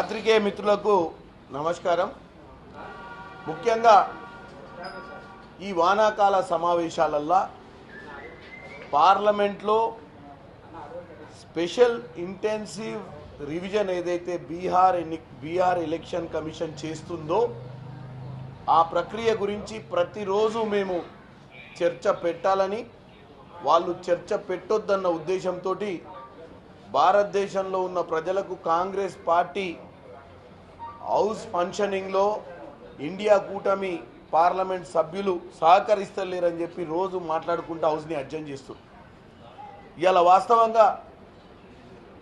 పాత్రికేయ మిత్రులకు నమస్కారం. ముఖ్యంగా ఈ వానాకాల సమావేశాలల్లో పార్లమెంట్లో స్పెషల్ ఇంటెన్సివ్ రివిజన్ ఏదైతే బీహార్ ఎన్ని బీహార్ ఎలక్షన్ కమిషన్ చేస్తుందో ఆ ప్రక్రియ గురించి ప్రతిరోజు మేము చర్చ పెట్టాలని వాళ్ళు చర్చ పెట్టొద్దన్న ఉద్దేశంతో భారతదేశంలో ఉన్న ప్రజలకు కాంగ్రెస్ పార్టీ హౌస్ ఫంక్షనింగ్లో ఇండియా కూటమి పార్లమెంట్ సభ్యులు సహకరిస్తలేరని చెప్పి రోజు మాట్లాడుకుంటూ హౌస్ని అర్జన్ చేస్తారు ఇలా వాస్తవంగా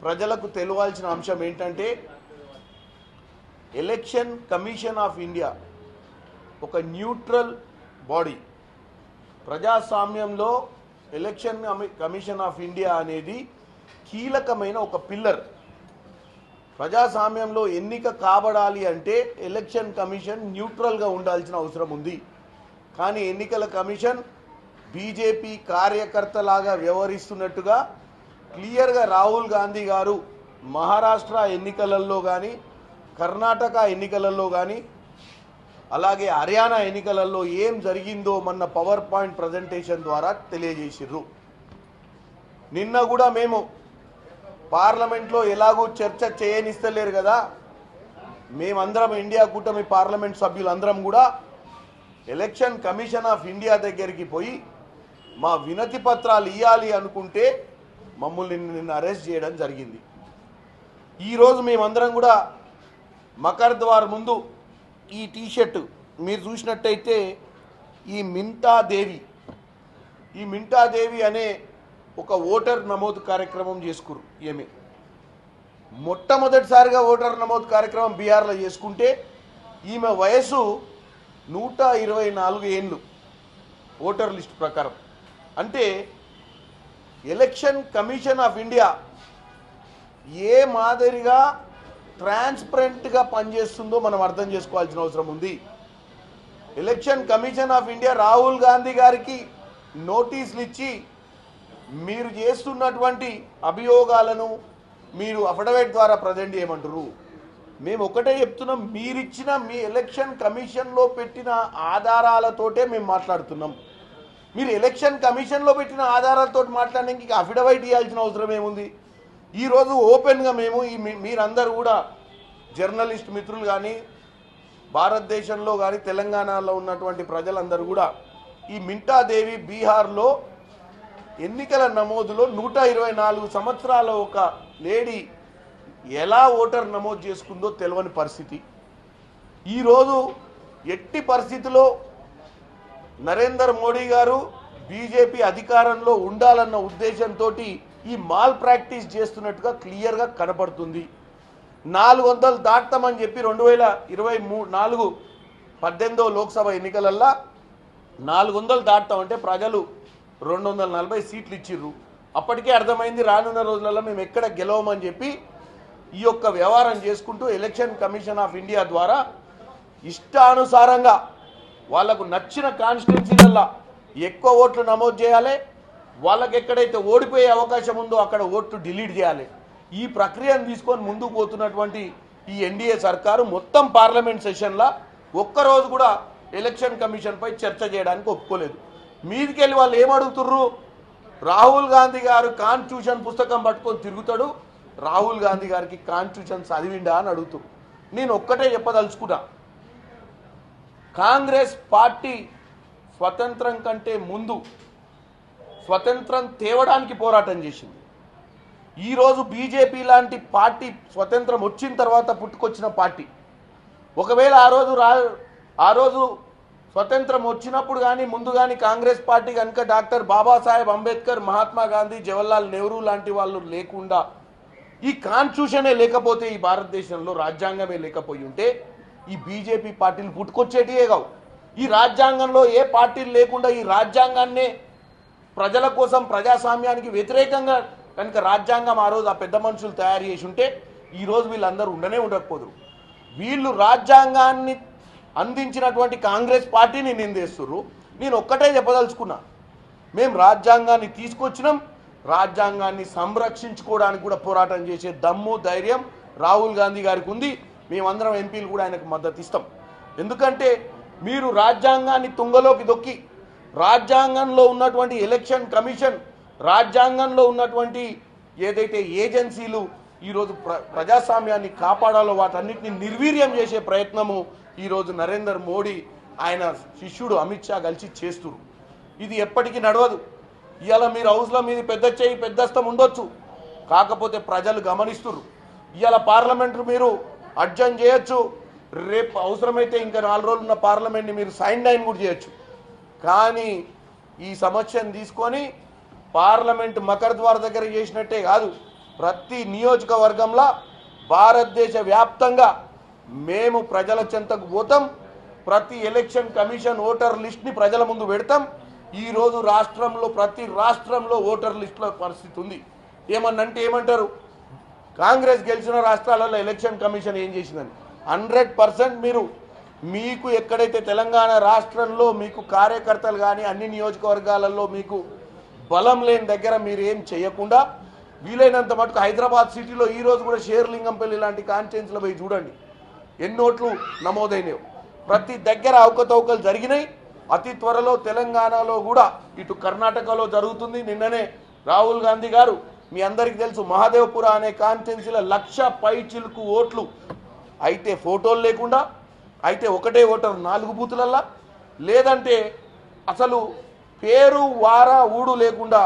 ప్రజలకు తెలియాల్సిన అంశం ఏంటంటే ఎలక్షన్ కమిషన్ ఆఫ్ ఇండియా ఒక న్యూట్రల్ బాడీ. ప్రజాస్వామ్యంలో ఎలక్షన్ కమి- కమిషన్ ఆఫ్ ఇండియా అనేది కీలకమైన ఒక పిల్లర్. ప్రజాస్వామ్యంలో ఎన్నిక కాబడాలి అంటే ఎలక్షన్ కమిషన్ న్యూట్రల్గా ఉండాల్సిన అవసరం ఉంది. కానీ ఎన్నికల కమిషన్ బీజేపీ కార్యకర్తలాగా వ్యవహరిస్తున్నట్టుగా క్లియర్గా రాహుల్ గాంధీ గారు మహారాష్ట్ర ఎన్నికలలో కానీ కర్ణాటక ఎన్నికలలో కానీ అలాగే హర్యానా ఎన్నికలలో ఏం జరిగిందో మొన్న పవర్ పాయింట్ ప్రజెంటేషన్ ద్వారా తెలియజేసిర్రు. నిన్న కూడా మేము పార్లమెంట్లో ఎలాగూ చర్చ చేయనిస్తలేరు కదా. మేమందరం ఇండియా కూటమి పార్లమెంట్ సభ్యులందరం కూడా ఎలక్షన్ కమిషన్ ఆఫ్ ఇండియా దగ్గరికి పోయి మా వినతి పత్రాలు ఇవ్వాలి అనుకుంటే మమ్మల్ని నిన్న అరెస్ట్ చేయడం జరిగింది. ఈరోజు మేమందరం కూడా మకర్ద్వార్ ముందు ఈ టీషర్ట్ మీరు చూసినట్టయితే ఈ మింటాదేవి. ఈ మింటాదేవి అనే ఒక ఓటర్ నమోదు కార్యక్రమం చేసుకురు ఏమి? మొట్టమొదటిసారిగా ఓటర్ నమోదు కార్యక్రమం బీహార్లో చేసుకుంటే ఈమె వయసు నూట ఇరవై నాలుగు ఏండ్లు ఓటర్ లిస్ట్ ప్రకారం. అంటే ఎలక్షన్ కమిషన్ ఆఫ్ ఇండియా ఏ మాదిరిగా ట్రాన్స్పరెంట్గా పనిచేస్తుందో మనం అర్థం చేసుకోవాల్సిన అవసరం ఉంది. Election commission of India Rahul Gandhi గారికి నోటీసులు ఇచ్చి మీరు చేస్తున్నటువంటి అభియోగాలను మీరు అఫిడవిట్ ద్వారా ప్రజెంట్ చేయమంటారు మేము ఒకటే చెప్తున్నాం మీరిచ్చిన మీ ఎలక్షన్ కమిషన్లో పెట్టిన ఆధారాలతోటే మేము మాట్లాడుతున్నాం. మీరు ఎలక్షన్ కమిషన్లో పెట్టిన ఆధారాలతో మాట్లాడడానికి అఫిడవిట్ ఇవ్వాల్సిన అవసరం ఏముంది? ఈరోజు ఓపెన్గా మేము ఈ మీ- మీరందరూ కూడా జర్నలిస్ట్ మిత్రులు కానీ భారతదేశంలో కానీ తెలంగాణలో ఉన్నటువంటి ప్రజలందరూ కూడా ఈ మింటాదేవి బీహార్లో ఎన్నికల నమోదులో నూట ఇరవై నాలుగు సంవత్సరాల ఒక లేడీ ఎలా ఓటర్ నమోదు చేసుకుందో తెలియని పరిస్థితి. ఈరోజు ఎట్టి పరిస్థితిలో నరేందర్ మోడీ గారు బీజేపీ అధికారంలో ఉండాలన్న ఉద్దేశంతో ఈ మాల్ ప్రాక్టీస్ చేస్తున్నట్టుగా క్లియర్గా కనపడుతుంది. నాలుగు వందలు దాటుతామని చెప్పి రెండు వేల ఇరవై మూ నాలుగు పద్దెనిమిదో లోక్సభ ఎన్నికలల్లో నాలుగు వందలు దాటుతామంటే ప్రజలు రెండు వందల నలభై సీట్లు ఇచ్చిర్రు. అప్పటికే అర్థమైంది రానున్న రోజులలో మేము ఎక్కడ గెలవమని చెప్పి ఈ యొక్క వ్యవహారం చేసుకుంటూ ఎలక్షన్ కమిషన్ ఆఫ్ ఇండియా ద్వారా ఇష్టానుసారంగా వాళ్ళకు నచ్చిన కాన్స్టిట్యున్సీలల్లో ఎక్కువ ఓట్లు నమోదు చేయాలి. వాళ్ళకి ఎక్కడైతే ఓడిపోయే అవకాశం ఉందో అక్కడ ఓట్లు డిలీట్ చేయాలి. ఈ ప్రక్రియను తీసుకొని ముందుకు పోతున్నటువంటి ఈ ఎన్డీఏ సర్కారు మొత్తం పార్లమెంట్ సెషన్లో ఒక్కరోజు కూడా ఎలక్షన్ కమిషన్పై చర్చ చేయడానికి ఒప్పుకోలేదు. మీదికెళ్ళి వాళ్ళు ఏమడుగుతుర్రు? రాహుల్ గాంధీ గారు కాన్స్టిట్యూషన్ పుస్తకం పట్టుకొని తిరుగుతాడు. రాహుల్ గాంధీ గారికి కాన్స్టిట్యూషన్ చదివిండా అని అడుగుతూ. నేను ఒక్కటే చెప్పదలుచుకున్నా. కాంగ్రెస్ పార్టీ స్వతంత్రం కంటే ముందు స్వతంత్రం తేవడానికి పోరాటం చేసింది. ఈరోజు బీజేపీ లాంటి పార్టీ స్వతంత్రం వచ్చిన తర్వాత పుట్టుకొచ్చిన పార్టీ. ఒకవేళ ఆ రోజు రా ఆ రోజు స్వతంత్రం వచ్చినప్పుడు కానీ ముందు కానీ కాంగ్రెస్ పార్టీ కనుక డాక్టర్ బాబాసాహెబ్ అంబేద్కర్ మహాత్మా గాంధీ జవహర్లాల్ నెహ్రూ లాంటి వాళ్ళు లేకుండా ఈ కాన్స్టిట్యూషనే లేకపోతే ఈ భారతదేశంలో రాజ్యాంగమే లేకపోయి ఉంటే ఈ బీజేపీ పార్టీలు పుట్టుకొచ్చేటివే కావు. ఈ రాజ్యాంగంలో ఏ పార్టీలు లేకుండా ఈ రాజ్యాంగాన్నే ప్రజల కోసం ప్రజాస్వామ్యానికి వ్యతిరేకంగా కనుక రాజ్యాంగం ఆ రోజు ఆ పెద్ద మనుషులు తయారు చేసి ఉంటే ఈరోజు వీళ్ళందరూ ఉండనే ఉండకపోదు వీళ్ళు రాజ్యాంగాన్ని అందించినటువంటి కాంగ్రెస్ పార్టీని నిందేస్తుర్రు నేను ఒక్కటే చెప్పదలుచుకున్నా. మేము రాజ్యాంగాన్ని తీసుకొచ్చినాం. రాజ్యాంగాన్ని సంరక్షించుకోవడానికి కూడా పోరాటం చేసే దమ్ము ధైర్యం రాహుల్ గాంధీ గారికి ఉంది. మేమందరం ఎంపీలు కూడా ఆయనకు మద్దతు ఇస్తాం. ఎందుకంటే మీరు రాజ్యాంగాన్ని తుంగలోకి దొక్కి రాజ్యాంగంలో ఉన్నటువంటి ఎలక్షన్ కమిషన్ రాజ్యాంగంలో ఉన్నటువంటి ఏదైతే ఏజెన్సీలు ఈరోజు ప్ర ప్రజాస్వామ్యాన్ని కాపాడాలో వాటన్నిటిని నిర్వీర్యం చేసే ప్రయత్నము ఈరోజు నరేందర్ మోడీ ఆయన శిష్యుడు అమిత్ షా కలిసి చేస్తురు. ఇది ఎప్పటికీ నడవదు. ఇవాళ మీరు హౌస్లో మీది పెద్ద చేయి పెద్దస్తం ఉండొచ్చు. కాకపోతే ప్రజలు గమనిస్తురు ఇవాళ పార్లమెంటు మీరు అడ్జన్ చేయొచ్చు. రేపు అవసరమైతే ఇంకా నాలుగు రోజులు ఉన్న పార్లమెంట్ని మీరు సైన్ డైన్ కూడా చేయొచ్చు. కానీ ఈ సమస్యను తీసుకొని పార్లమెంట్ మకర ద్వార దగ్గర చేసినట్టే కాదు. ప్రతి నియోజకవర్గంలో భారతదేశ వ్యాప్తంగా మేము ప్రజల చెంతకు పోతాం. ప్రతి ఎలక్షన్ కమిషన్ ఓటర్ లిస్ట్ని ప్రజల ముందు పెడతాం. ఈరోజు రాష్ట్రంలో ప్రతి రాష్ట్రంలో ఓటర్ లిస్టులో పరిస్థితి ఉంది. ఏమన్నంటే ఏమంటారు? కాంగ్రెస్ గెలిచిన రాష్ట్రాలలో ఎలక్షన్ కమిషన్ ఏం చేసిందని. హండ్రెడ్ పర్సెంట్ మీరు మీకు ఎక్కడైతే తెలంగాణ రాష్ట్రంలో మీకు కార్యకర్తలు కానీ అన్ని నియోజకవర్గాలలో మీకు బలం లేని దగ్గర మీరు ఏం చేయకుండా వీలైనంత మటుకు హైదరాబాద్ సిటీలో ఈరోజు కూడా షేర్లింగంపల్లి లాంటి కాన్స్టిట్యున్సీలో పోయి చూడండి. ఎన్నోట్లు నమోదైనవి ప్రతి దగ్గర అవకతవకలు జరిగినాయి. అతి త్వరలో తెలంగాణలో కూడా ఇటు కర్ణాటకలో జరుగుతుంది. నిన్ననే రాహుల్ గాంధీ గారు మీ అందరికీ తెలుసు మహాదేవపుర అనే కాన్స్టిట్యున్సీలో లక్ష పై చిలుకు ఓట్లు. అయితే ఫోటోలు లేకుండా అయితే ఒకటే ఓటర్ నాలుగు బూతులల్లా. లేదంటే అసలు పేరు వార ఊడు లేకుండా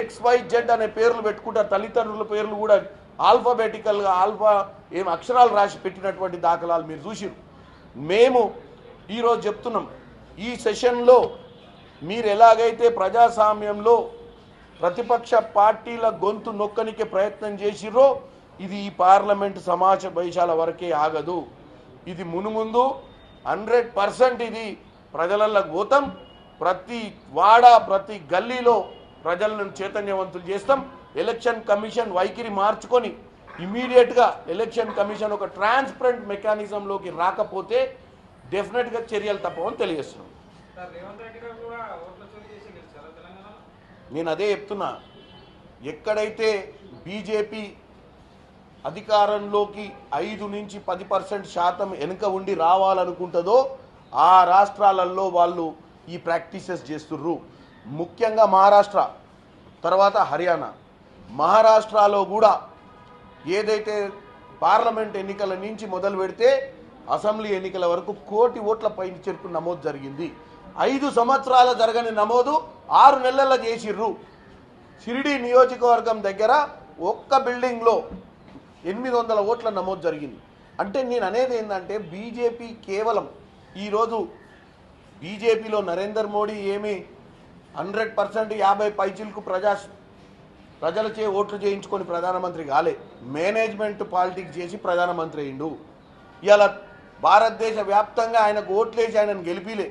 ఎక్స్ వై జెడ్ అనే పేర్లు పెట్టుకుంటారు తల్లిదండ్రుల పేర్లు కూడా ఆల్ఫాబెటికల్గా ఆల్ఫా ఏం అక్షరాలు రాసి పెట్టినటువంటి దాఖలాలు మీరు చూసిరు. మేము ఈరోజు చెప్తున్నాం ఈ సెషన్లో మీరు ఎలాగైతే ప్రజాస్వామ్యంలో ప్రతిపక్ష పార్టీల గొంతు నొక్కనికి ప్రయత్నం చేసిర్రో ఇది ఈ పార్లమెంట్ సమాజ బైశాల వరకే ఆగదు. ఇది మునుముందు హండ్రెడ్ పర్సెంట్ ఇది ప్రజలల్లో పోతాం. ప్రతి వాడ ప్రతి గల్లీలో ప్రజలను చైతన్యవంతులు చేస్తాం. ఎలక్షన్ కమిషన్ వైఖరి మార్చుకొని ఇమీడియట్గా ఎలక్షన్ కమిషన్ ఒక ట్రాన్స్పరెంట్ మెకానిజంలోకి రాకపోతే డెఫినెట్గా చర్యలు తప్పవని తెలియజేస్తున్నాం. నేను అదే చెప్తున్నా. ఎక్కడైతే బీజేపీ అధికారంలోకి ఐదు నుంచి పది పర్సెంట్ శాతం వెనుక ఉండి రావాలనుకుంటుందో ఆ రాష్ట్రాలలో వాళ్ళు ఈ ప్రాక్టీసెస్ చేస్తుర్రు. ముఖ్యంగా మహారాష్ట్ర తర్వాత హర్యానా. మహారాష్ట్రలో కూడా ఏదైతే పార్లమెంట్ ఎన్నికల నుంచి మొదలు పెడితే అసెంబ్లీ ఎన్నికల వరకు కోటి ఓట్ల పైన చెరుకు నమోదు జరిగింది. ఐదు సంవత్సరాల జరగని నమోదు ఆరు నెలల చేసిర్రు. షిరిడి నియోజకవర్గం దగ్గర ఒక్క బిల్డింగ్లో ఎనిమిది వందల ఓట్ల నమోదు జరిగింది. అంటే నేను అనేది ఏంటంటే బీజేపీ కేవలం ఈరోజు బీజేపీలో నరేందర్ మోడీ ఏమి హండ్రెడ్ పర్సెంట్ యాభై పైచిలకు ప్రజా ప్రజలచే ఓట్లు చేయించుకొని ప్రధానమంత్రి కాలే. మేనేజ్మెంట్ పాలిటిక్స్ చేసి ప్రధానమంత్రి అయిండు ఇవాళ భారతదేశ వ్యాప్తంగా ఆయనకు ఓట్లేసి ఆయనను గెలిపిలే.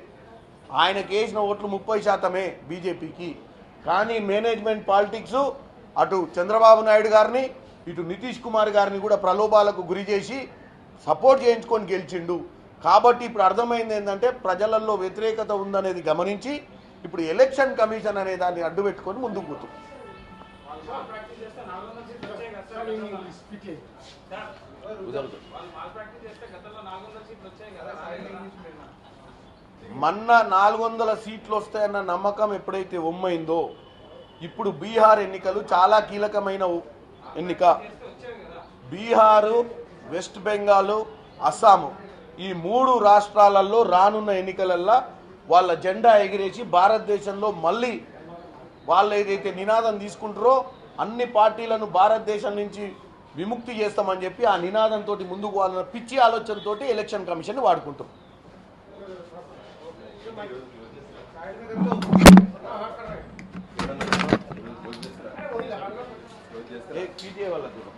ఆయనకు వేసిన ఓట్లు ముప్పై శాతమే బీజేపీకి. కానీ మేనేజ్మెంట్ పాలిటిక్స్ అటు చంద్రబాబు నాయుడు గారిని ఇటు నితీష్ కుమార్ గారిని కూడా ప్రలోభాలకు గురి చేసి సపోర్ట్ చేయించుకొని గెలిచిండు. కాబట్టి ఇప్పుడు అర్థమైంది ఏంటంటే ప్రజలలో వ్యతిరేకత ఉందనేది గమనించి ఇప్పుడు ఎలక్షన్ కమిషన్ అనే దాన్ని అడ్డు పెట్టుకొని ముందుకు పోతుంది మన్న నాలుగు వందల సీట్లు వస్తాయన్న నమ్మకం ఎప్పుడైతే ఉమ్మైందో ఇప్పుడు బీహార్ ఎన్నికలు చాలా కీలకమైన ఎన్నిక. బీహారు వెస్ట్ బెంగాల్ అస్సాము ఈ మూడు రాష్ట్రాలలో రానున్న ఎన్నికలల్లో వాళ్ళ జెండా ఎగిరేసి భారతదేశంలో మళ్ళీ వాళ్ళు ఏదైతే నినాదం తీసుకుంటారో అన్ని పార్టీలను భారతదేశం నుంచి విముక్తి చేస్తామని చెప్పి ఆ నినాదంతో ముందుకు వాళ్ళ పిచ్చి ఆలోచనతో ఎలక్షన్ కమిషన్ వాడుకుంటారు ఏ వాళ్ళ దూరం